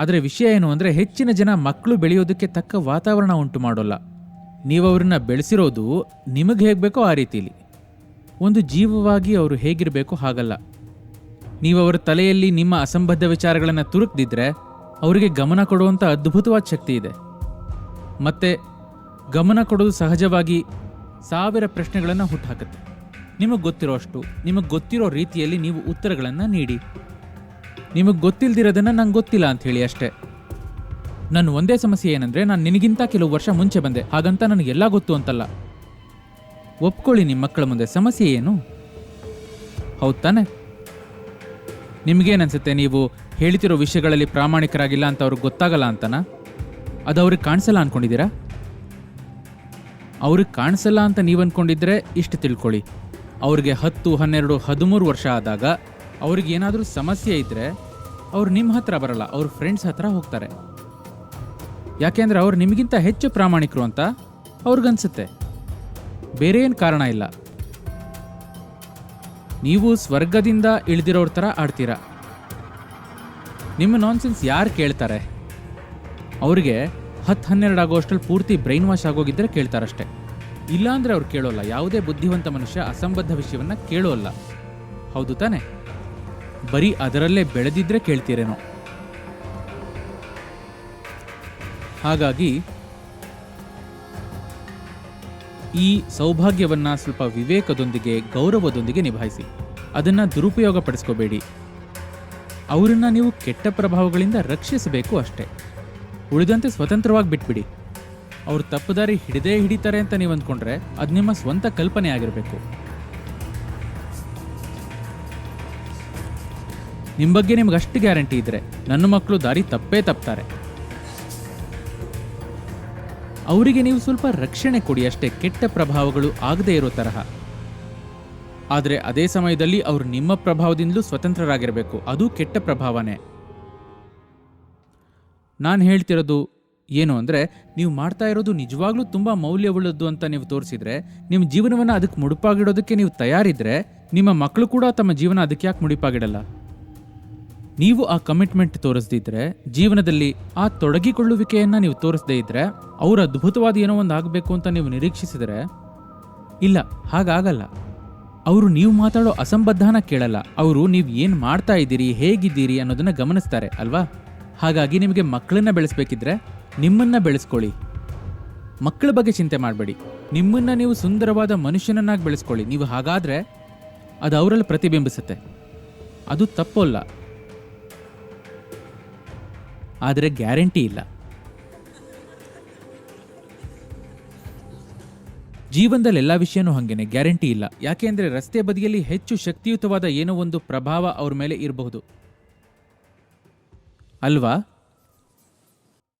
ಆದರೆ ವಿಷಯ ಏನು ಅಂದರೆ ಹೆಚ್ಚಿನ ಜನ ಮಕ್ಕಳು ಬೆಳೆಯೋದಕ್ಕೆ ತಕ್ಕ ವಾತಾವರಣ ಉಂಟು ಮಾಡೋಲ್ಲ. ನೀವು ಅವ್ರನ್ನ ಬೆಳೆಸಿರೋದು ನಿಮಗೆ ಹೇಗೆ ಬೇಕೋ ಆ ರೀತಿಲಿ. ಒಂದು ಜೀವವಾಗಿ ಅವರು ಹೇಗಿರಬೇಕು ಹಾಗಲ್ಲ. ನೀವು ಅವರ ತಲೆಯಲ್ಲಿ ನಿಮ್ಮ ಅಸಂಬದ್ಧ ವಿಚಾರಗಳನ್ನು ತುರುಕ್ದಿದ್ರೆ ಅವರಿಗೆ ಗಮನ ಕೊಡುವಂಥ ಅದ್ಭುತವಾದ ಶಕ್ತಿ ಇದೆ. ಮತ್ತು ಗಮನ ಕೊಡೋದು ಸಹಜವಾಗಿ ಸಾವಿರ ಪ್ರಶ್ನೆಗಳನ್ನು ಹುಟ್ಟುಹಾಕುತ್ತೆ ನಿಮಗೆ ಗೊತ್ತಿರೋ ಅಷ್ಟು, ನಿಮಗೆ ಗೊತ್ತಿರೋ ರೀತಿಯಲ್ಲಿ ನೀವು ಉತ್ತರಗಳನ್ನು ನೀಡಿ. ನಿಮಗೆ ಗೊತ್ತಿಲ್ದಿರೋದನ್ನ ನಂಗೆ ಗೊತ್ತಿಲ್ಲ ಅಂತ ಹೇಳಿ ಅಷ್ಟೇ. ನನ್ನ ಒಂದೇ ಸಮಸ್ಯೆ ಏನಂದ್ರೆ ನಾನು ನಿನಗಿಂತ ಕೆಲವು ವರ್ಷ ಮುಂಚೆ ಬಂದೆ. ಹಾಗಂತ ನನಗೆಲ್ಲ ಗೊತ್ತು ಅಂತಲ್ಲ. ಒಪ್ಕೊಳ್ಳಿ ನಿಮ್ಮ ಮಕ್ಕಳ ಮುಂದೆ. ಸಮಸ್ಯೆ ಏನು? ಹೌದ್ ತಾನೆ. ನಿಮ್ಗೇನನ್ಸುತ್ತೆ? ನೀವು ಹೇಳ್ತಿರೋ ವಿಷಯಗಳಲ್ಲಿ ಪ್ರಾಮಾಣಿಕರಾಗಿಲ್ಲ ಅಂತ ಅವ್ರಿಗೆ ಗೊತ್ತಾಗಲ್ಲ ಅಂತನ? ಅದು ಅವ್ರಿಗೆ ಕಾಣಿಸಲ್ಲ ಅನ್ಕೊಂಡಿದ್ದೀರಾ? ಅವ್ರಿಗೆ ಕಾಣಿಸಲ್ಲ ಅಂತ ನೀವು ಅಂದ್ಕೊಂಡಿದ್ರೆ ಇಷ್ಟು ತಿಳ್ಕೊಳ್ಳಿ. ಅವ್ರಿಗೆ ಹತ್ತು, ಹನ್ನೆರಡು, ಹದಿಮೂರು ವರ್ಷ ಆದಾಗ ಅವ್ರಿಗೆ ಏನಾದರೂ ಸಮಸ್ಯೆ ಇದ್ದರೆ ಅವ್ರು ನಿಮ್ಮ ಹತ್ರ ಬರಲ್ಲ, ಅವ್ರ ಫ್ರೆಂಡ್ಸ್ ಹತ್ರ ಹೋಗ್ತಾರೆ. ಯಾಕೆಂದ್ರೆ ಅವ್ರು ನಿಮಗಿಂತ ಹೆಚ್ಚು ಪ್ರಾಮಾಣಿಕರು ಅಂತ ಅವ್ರಿಗನ್ಸುತ್ತೆ. ಬೇರೆ ಏನು ಕಾರಣ ಇಲ್ಲ. ನೀವು ಸ್ವರ್ಗದಿಂದ ಇಳಿದಿರೋರ ಥರ ಆಡ್ತೀರಾ? ನಿಮ್ಮ ನಾನ್ಸೆನ್ಸ್ ಯಾರು ಕೇಳ್ತಾರೆ? ಅವ್ರಿಗೆ ಹತ್ತು ಹನ್ನೆರಡು ಆಗೋಷ್ಟಲ್ಲಿ ಪೂರ್ತಿ ಬ್ರೈನ್ ವಾಶ್ ಆಗೋಗಿದ್ರೆ ಕೇಳ್ತಾರಷ್ಟೆ. ಇಲ್ಲಾಂದರೆ ಅವ್ರು ಕೇಳೋಲ್ಲ, ಯಾವುದೇ ಬುದ್ಧಿವಂತ ಮನುಷ್ಯ ಅಸಂಬದ್ಧ ವಿಷಯವನ್ನು ಕೇಳೋಲ್ಲ. ಹೌದು ತಾನೆ? ಬರೀ ಅದರಲ್ಲೇ ಬೆಳೆದಿದ್ರೆ ಕೇಳ್ತೀರೇನೋ. ಹಾಗಾಗಿ, ಈ ಸೌಭಾಗ್ಯವನ್ನ ಸ್ವಲ್ಪ ವಿವೇಕದೊಂದಿಗೆ, ಗೌರವದೊಂದಿಗೆ ನಿಭಾಯಿಸಿ. ಅದನ್ನ ದುರುಪಯೋಗ ಪಡಿಸ್ಕೋಬೇಡಿ ಅವರನ್ನ ನೀವು ಕೆಟ್ಟ ಪ್ರಭಾವಗಳಿಂದ ರಕ್ಷಿಸಬೇಕು ಅಷ್ಟೇ. ಉಳಿದಂತೆ ಸ್ವತಂತ್ರವಾಗಿ ಬಿಟ್ಬಿಡಿ. ಅವ್ರು ತಪ್ಪುದಾರಿ ಹಿಡಿದೇ ಹಿಡಿತಾರೆ ಅಂತ ನೀವು ಅಂದ್ಕೊಂಡ್ರೆ ಅದು ನಿಮ್ಮ ಸ್ವಂತ ಕಲ್ಪನೆ ಆಗಿರಬೇಕು. ನಿಮ್ಮ ಬಗ್ಗೆ ನಿಮ್ಗೆ ಅಷ್ಟು ಗ್ಯಾರಂಟಿ ಇದ್ದರೆ ನನ್ನ ಮಕ್ಕಳು ದಾರಿ ತಪ್ಪೇ ತಪ್ತಾರೆ. ಅವರಿಗೆ ನೀವು ಸ್ವಲ್ಪ ರಕ್ಷಣೆ ಕೊಡಿ ಅಷ್ಟೇ, ಕೆಟ್ಟ ಪ್ರಭಾವಗಳು ಆಗದೇ ಇರೋ ತರಹ. ಆದರೆ ಅದೇ ಸಮಯದಲ್ಲಿ ಅವರು ನಿಮ್ಮ ಪ್ರಭಾವದಿಂದಲೂ ಸ್ವತಂತ್ರರಾಗಿರಬೇಕು, ಅದು ಕೆಟ್ಟ ಪ್ರಭಾವನೇ. ನಾನು ಹೇಳ್ತಿರೋದು ಏನು ಅಂದರೆ, ನೀವು ಮಾಡ್ತಾ ಇರೋದು ನಿಜವಾಗ್ಲೂ ತುಂಬ ಮೌಲ್ಯವುಳ್ಳದ್ದು ಅಂತ ನೀವು ತೋರಿಸಿದ್ರೆ, ನಿಮ್ಮ ಜೀವನವನ್ನು ಅದಕ್ಕೆ ಮುಡುಪಾಗಿಡೋದಕ್ಕೆ ನೀವು ತಯಾರಿದ್ರೆ, ನಿಮ್ಮ ಮಕ್ಕಳು ಕೂಡ ತಮ್ಮ ಜೀವನ ಅದಕ್ಕೆ ಯಾಕೆ ಮುಡಿಪಾಗಿಡಲ್ಲ? ನೀವು ಆ ಕಮಿಟ್ಮೆಂಟ್ ತೋರಿಸ್ದಿದ್ರೆ, ಜೀವನದಲ್ಲಿ ಆ ತೊಡಗಿಕೊಳ್ಳುವಿಕೆಯನ್ನು ನೀವು ತೋರಿಸದೇ ಇದ್ರೆ, ಅವ್ರು ಅದ್ಭುತವಾದ ಏನೋ ಒಂದು ಆಗಬೇಕು ಅಂತ ನೀವು ನಿರೀಕ್ಷಿಸಿದರೆ, ಇಲ್ಲ, ಹಾಗಾಗಲ್ಲ. ಅವರು ನೀವು ಮಾತಾಡೋ ಅಸಂಬದ್ಧನ ಕೇಳಲ್ಲ. ಅವರು ನೀವು ಏನು ಮಾಡ್ತಾ ಇದ್ದೀರಿ, ಹೇಗಿದ್ದೀರಿ ಅನ್ನೋದನ್ನು ಗಮನಿಸ್ತಾರೆ, ಅಲ್ವಾ? ಹಾಗಾಗಿ ನಿಮಗೆ ಮಕ್ಕಳನ್ನ ಬೆಳೆಸ್ಬೇಕಿದ್ರೆ ನಿಮ್ಮನ್ನ ಬೆಳೆಸ್ಕೊಳ್ಳಿ. ಮಕ್ಕಳ ಬಗ್ಗೆ ಚಿಂತೆ ಮಾಡಬೇಡಿ. ನಿಮ್ಮನ್ನ ನೀವು ಸುಂದರವಾದ ಮನುಷ್ಯನನ್ನಾಗಿ ಬೆಳೆಸ್ಕೊಳ್ಳಿ. ನೀವು ಹಾಗಾದರೆ ಅದು ಅವರಲ್ಲಿ ಪ್ರತಿಬಿಂಬಿಸುತ್ತೆ. ಅದು ತಪ್ಪಲ್ಲ ಆದರೆ ಗ್ಯಾರಂಟಿ ಇಲ್ಲ. ಜೀವನದಲ್ಲಿ ಎಲ್ಲ ವಿಷಯನೂ ಹಾಗೇನೆ, ಗ್ಯಾರಂಟಿ ಇಲ್ಲ. ಯಾಕೆ ಅಂದರೆ ರಸ್ತೆ ಬದಿಯಲ್ಲಿ ಹೆಚ್ಚು ಶಕ್ತಿಯುತವಾದ ಏನೋ ಒಂದು ಪ್ರಭಾವ ಅವ್ರ ಮೇಲೆ ಇರಬಹುದು. ಅಲ್ವಾ?